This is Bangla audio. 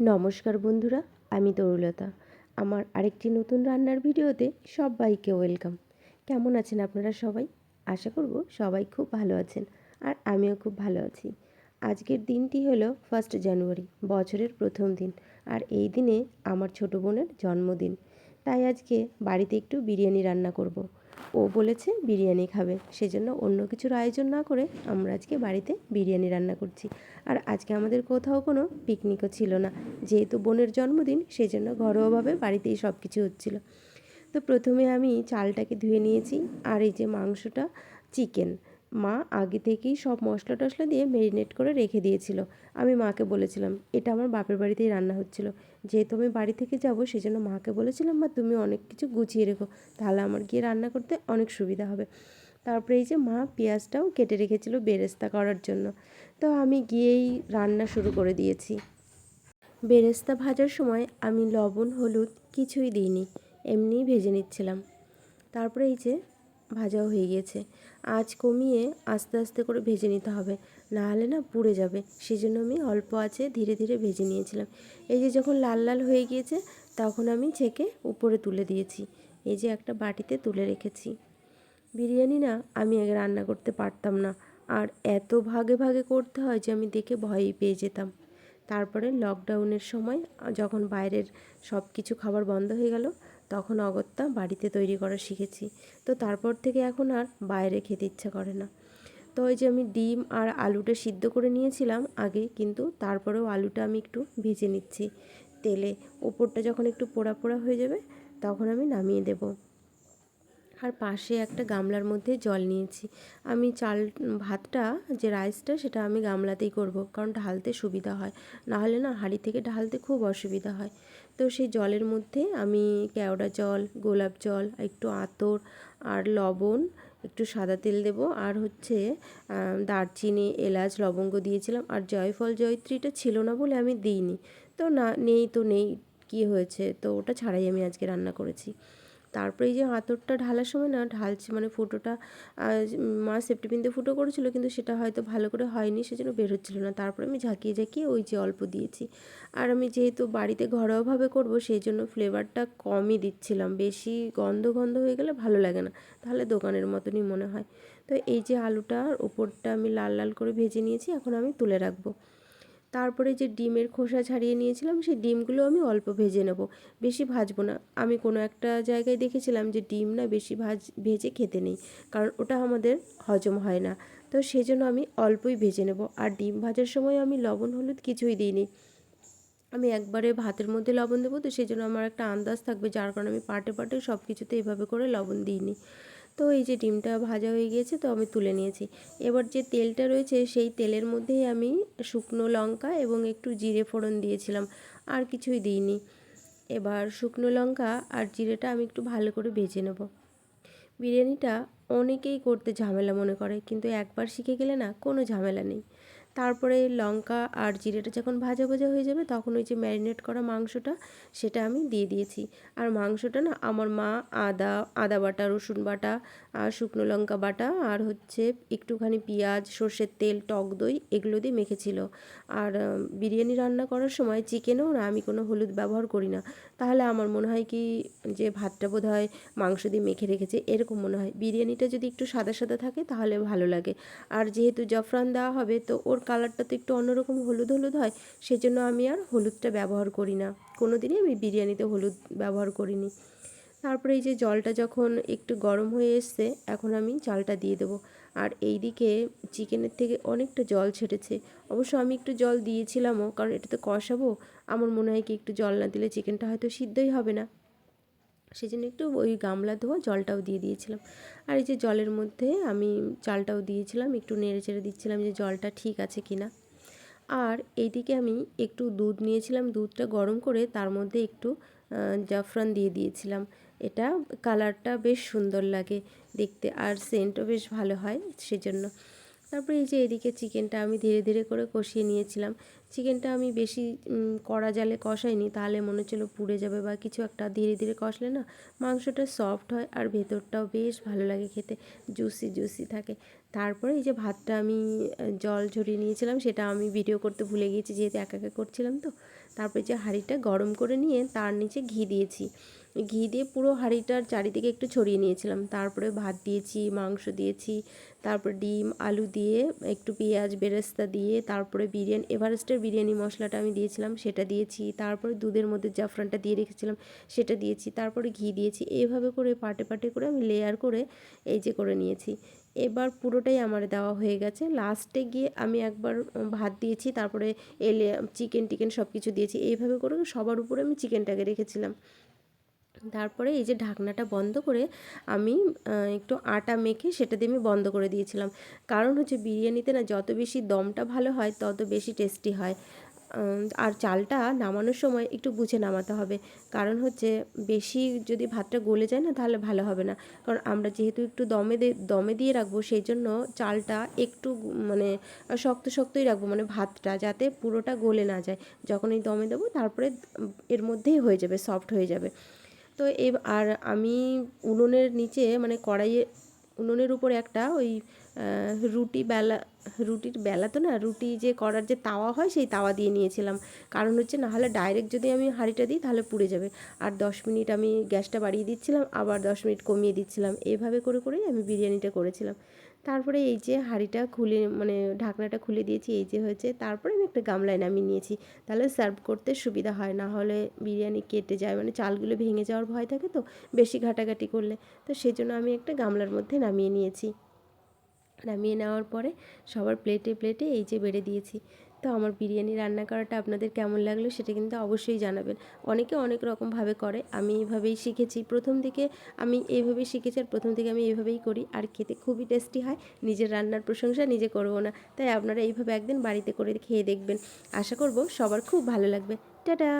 নমস্কার বন্ধুরা, আমি তরুলতা। আমার আরেকটি নতুন রান্নার ভিডিওতে সবাইকে ওয়েলকাম। কেমন আছেন আপনারা সবাই? আশা করব সবাই খুব ভালো আছেন আর আমিও খুব ভালো আছি। আজকের দিনটি হলো ফার্স্ট জানুয়ারি বছরের প্রথম দিন। আর এই দিনে আমার ছোট বোনের জন্মদিন। তাই আজকে বাড়িতে একটু বিরিয়ানি রান্না করব। ও বলেছে বিরিয়ানি খাবে। সেজন্য অন্য কিছুর আয়োজন না করে আমরা আজকে বাড়িতে বিরিয়ানি রান্না করছি। আর আজকে আমাদের কোথাও কোনো পিকনিকও ছিল না। যেহেতু বোনের জন্মদিন সেই জন্য ঘরোয়াভাবে বাড়িতেই সব কিছু হচ্ছিল। তো প্রথমে আমি চালটাকে ধুয়ে নিয়েছি। আর এই যে মাংসটা চিকেন মা আগে থেকেই সব মশলা টশলা দিয়ে ম্যারিনেট করে রেখে দিয়েছিল। আমি মাকে বলেছিলাম, এটা আমার বাপের বাড়িতেই রান্না হচ্ছিল। যেহেতু আমি বাড়ি থেকে যাব সেই জন্য মাকে বলেছিলাম, মা, তুমি অনেক কিছু গুছিয়ে রেখো। তাহলে আমার গিয়ে রান্না করতে অনেক সুবিধা হবে। তারপরে এই যে মা পেঁয়াজটাও কেটে রেখেছিল বেরেস্তা করার জন্য। তো আমি গিয়েই রান্না শুরু করে দিয়েছি। বেরেস্তা ভাজার সময় আমি লবণ, হলুদ কিছুই দিইনি, এমনিই ভেজে নিচ্ছিলাম। তারপরে এই যে ভাজাও হয়ে গিয়েছে আঁচ কমিয়ে আস্তে আস্তে করে ভেজে নিতে হবে। না হলে না পুড়ে যাবে। সেই জন্য আমি অল্প আছে ধীরে ধীরে ভেজে নিয়েছিলাম। এই যে যখন লাল লাল হয়ে গিয়েছে, তখন আমি ছেঁকে উপরে তুলে দিয়েছি। এই যে একটা বাটিতে তুলে রেখেছি। বিরিয়ানি না আমি আগে রান্না করতে পারতাম না। আর এত ভাগে ভাগে করতে হয় যে আমি দেখে ভয়ই পেয়ে যেতাম। তারপরে লকডাউনের সময়, যখন বাইরের সব কিছু খাবার বন্ধ হয়ে গেল তখন অগত্যা বাড়িতে তৈরি করা শিখেছি। তো তারপর থেকে এখন আর বাইরে খেতে ইচ্ছা করে না। তো ওই যে আমি ডিম আর আলুটা সিদ্ধ করে নিয়েছিলাম আগে, কিন্তু তারপরেও আলুটা আমি একটু ভেজে নিচ্ছি। তেলে ওপরটা যখন একটু পোড়া পোড়া হয়ে যাবে, তখন আমি নামিয়ে দেবো। আর পাশে একটা গামলার মধ্যে জল নিয়েছি। আমি চাল, ভাতটা, যে রাইসটা, সেটা আমি গামলাতেই করব, কারণ ঢালতে সুবিধা হয়। নাহলে না, হাঁড়ি থেকে ঢালতে খুব অসুবিধা হয়। তো সেই জলের মধ্যে আমি কেওড়া জল, গোলাপ জল, একটু আতর আর লবণ, একটু সাদা তেল দেব। আর হচ্ছে দারচিনি, এলাচ, লবঙ্গ দিয়েছিলাম। আর জয়ফল, জয়ত্রীটা ছিল না বলে আমি দিইনি। তো না, নেই তো নেই, কী হয়েছে? তো ওটা ছাড়াই আমি আজকে রান্না করেছি। তারপরে এই যে আতরটা ঢালার সময় না ঢালছে মানে ফুটোটা মা সেফটি পিনতে ফুটো করেছিল, কিন্তু সেটা হয়তো ভালো করে হয়নি, সেজন্য বের হচ্ছিল না। তারপরে আমি ঝাঁকিয়ে ঝাঁকিয়ে ওই যে অল্প দিয়েছি। আর আমি যেহেতু বাড়িতে ঘরোয়াভাবে করব সেই জন্য ফ্লেভারটা কমই দিচ্ছিলাম। বেশি গন্ধ গন্ধ হয়ে গেলে ভালো লাগে না। তাহলে দোকানের মতনই মনে হয়। তো এই যে আলুটার ওপরটা আমি লাল লাল করে ভেজে নিয়েছি, এখন আমি তুলে রাখব। তারপরে যে ডিমের খোসা ছাড়িয়ে নিয়েছিলাম, সেই ডিমগুলো আমি অল্প ভেজে নেব। বেশি ভাজবো না। আমি কোনো একটা জায়গায় দেখেছিলাম যে ডিম না বেশি ভাজ, ভেজে খেতে নেই, কারণ ওটা আমাদের হজম হয় না। তো সেজন্য আমি অল্পই ভেজে নেব। আর ডিম ভাজার সময় আমি লবণ, হলুদ কিছুই দিইনি। আমি একবারে ভাতের মধ্যে লবণ দেবো, তো সেই জন্য আমার একটা আন্দাজ থাকবে, যার কারণে আমি পাটে পাটে সব কিছুতে এইভাবে করে লবণ দিইনি। তো এই যে ডিমটা ভাজা হয়ে গিয়েছে তো আমি তুলে নিয়েছি। এবার যে তেলটা রয়েছে সেই তেলের মধ্যেই আমি শুকনো লঙ্কা এবং একটু জিরে ফোড়ন দিয়েছিলাম, আর কিছুই দিইনি। এবার শুকনো লঙ্কা আর জিরেটা আমি একটু ভালো করে ভেজে নেব। বিরিয়ানিটা অনেকেই করতে ঝামেলা মনে করে, কিন্তু একবার শিখে গেলে না কোনো ঝামেলা নেই। তারপরে লঙ্কা আর জিরেটা যখন ভাজা ভাজা হয়ে যাবে তখন ওই যে ম্যারিনেট করা মাংসটা সেটা আমি দিয়ে দিয়েছি। আর মাংসটা না আমার মা আদা আদা বাটা, রসুন বাটা, আর শুকনো লঙ্কা বাটা, আর হচ্ছে একটুখানি পেঁয়াজ, সর্ষের তেল, টক দই এগুলো দিয়ে মেখেছিল। আর বিরিয়ানি রান্না করার সময় চিকেনেও না আমি কোনো হলুদ ব্যবহার করি না। তাহলে আমার মনে হয় কি যে ভাতটা বোধ হয় মাংস দিয়ে মেখে রেখেছে, এরকম মনে হয়। বিরিয়ানিটা যদি একটু সাদা সাদা থাকে তাহলে ভালো লাগে। আর যেহেতু জাফরান দেওয়া হবে তো ওর কালারটা তো একটু অন্যরকম হলুদ হলুদ হয়, সেজন্য আমি আর হলুদটা ব্যবহার করি না। কোনো দিনই আমি বিরিয়ানিতে হলুদ ব্যবহার করিনি। তারপরে এই যে জলটা যখন একটু গরম হয়ে এসছে, এখন আমি চালটা দিয়ে দেবো। আর এই দিকে চিকেনের থেকে অনেকটা জল ছেড়েছে অবশ্য আমি একটু জল দিয়েছিলামও, কারণ এটাতে কষাবো। আমার মনে হয় কি একটু জল না দিলে চিকেনটা হয়তো সিদ্ধই হবে না। সেই জন্য একটু ওই গামলা ধোয়া জলটাও দিয়ে দিয়েছিলাম। আর এই যে জলের মধ্যে আমি চালটাও দিয়েছিলাম, একটু নেড়ে চেড়ে দিচ্ছিলাম যে জলটা ঠিক আছে কি না আর এইদিকে আমি একটু দুধ নিয়েছিলাম, দুধটা গরম করে তার মধ্যে একটু জাফরান দিয়ে দিয়েছিলাম। এটা কালারটা বেশ সুন্দর লাগে দেখতে আর সেন্টও বেশ ভালো হয় সেজন্য। তারপরে এই যে এদিকে চিকেনটা আমি ধীরে ধীরে করে কষিয়ে নিয়েছিলাম। চিকেনটা আমি বেশি কড়া জালে কষাইনি, তাহলে মনে হচ্ছিল পুড়ে যাবে বা কিছু একটা ধীরে ধীরে কষলে না মাংসটা সফট হয় আর ভেতরটাও বেশ ভালো লাগে খেতে জুসি জুসি থাকে। তারপরে এই যে ভাতটা আমি জল ঝরিয়ে নিয়েছিলাম, সেটা আমি ভিডিও করতে ভুলে গিয়েছি, যেহেতু একা একা করছিলাম তো। তারপরে যে হাঁড়িটা গরম করে নিয়ে তার নিচে ঘি দিয়েছি। ঘি দিয়ে পুরো হাঁড়িটার চারিদিকে একটু ছড়িয়ে নিয়েছিলাম। তারপরে ভাত দিয়েছি, মাংস দিয়েছি, তারপর ডিম, আলু দিয়ে, একটু পেঁয়াজ, বেরেস্তা দিয়ে, তারপরে বিরিয়ানি, এভারেস্টের বিরিয়ানি মশলাটা আমি দিয়েছিলাম, সেটা দিয়েছি। তারপরে দুধের মধ্যে জাফরানটা দিয়ে রেখেছিলাম, সেটা দিয়েছি। তারপরে ঘি দিয়েছি। এইভাবে করে পাটে পাটে করে আমি লেয়ার করে এই যে করে নিয়েছি। এবার পুরোটাই আমার দেওয়া হয়ে গেছে। লাস্টে গিয়ে আমি একবার ভাত দিয়েছি, তারপরে এলে চিকেন টিকেন সব কিছু দিয়েছি। এইভাবে করে সবার উপরে আমি চিকেনটাকে রেখেছিলাম। তারপরে এই যে ঢাকনাটা বন্ধ করে আমি একটু আটা মেখে সেটা দিয়ে আমি বন্ধ করে দিয়েছিলাম। কারণ হচ্ছে বিরিয়ানিতে না যত বেশি দমটা ভালো হয়, তত বেশি টেস্টি হয়। আর চালটা নামানোর সময় একটু বুঝে নামাতে হবে। কারণ হচ্ছে বেশি যদি ভাতটা গলে যায় না, তাহলে ভালো হবে না। কারণ আমরা যেহেতু একটু দমে দমে দিয়ে রাখব, সেই জন্য চালটা একটু মানে শক্ত শক্তই রাখব মানে ভাতটা যাতে পুরোটা গলে না যায়। যখন এই দমে দেবো, তারপরে এর মধ্যেই হয়ে যাবে, সফট হয়ে যাবে। তো এ আর আমি উনুনের নিচে মানে কড়াইয়ে, উনুনের উপরে একটা ওই রুটি বেলা, রুটির বেলা তো না, রুটি যে করার যে তাওয়া হয় সেই তাওয়া দিয়ে নিয়েছিলাম। কারণ হচ্ছে না হলে ডাইরেক্ট যদি আমি হাঁড়িটা দিই তাহলে পুড়ে যাবে। আর দশ মিনিট আমি গ্যাসটা বাড়িয়ে দিচ্ছিলাম, আবার দশ মিনিট কমিয়ে দিচ্ছিলাম। এইভাবে করে, করেই আমি বিরিয়ানিটা করেছিলাম। তারপরে এই যে হাঁড়িটা খুলে মানে ঢাকনাটা খুলে দিয়েছি, এই যে হয়েছে। তারপরে আমি একটা গামলায় নামিয়ে নিয়েছি। তাহলে সার্ভ করতে সুবিধা হয়, না হলে বিরিয়ানি কেটে যায়। মানে চালগুলো ভেঙে যাওয়ার ভয় থাকে তো, বেশি ঘাটাঘাটি করলে। তো সেই জন্য আমি একটা গামলার মধ্যে নামিয়ে নিয়েছি। নামিয়ে নেওয়ার পরে সবার প্লেটে প্লেটে এই যে বেড়ে দিয়েছি। তো আমার বিরিয়ানি রান্না করাটা আপনাদের কেমন লাগল সেটা কিন্তু অবশ্যই জানাবেন। অনেকে অনেক রকমভাবে করে, আমি এইভাবেই শিখেছি। প্রথম থেকে আমি এইভাবেই শিখেছি আর প্রথম থেকে আমি এইভাবেই করি আর খেতে খুবই টেস্টি হয়। নিজের রান্নার প্রশংসা নিজে করব না। তাই আপনারা এইভাবে একদিন বাড়িতে করে খেয়ে দেখবেন। আশা করব সবার খুব ভালো লাগবে। টাটা!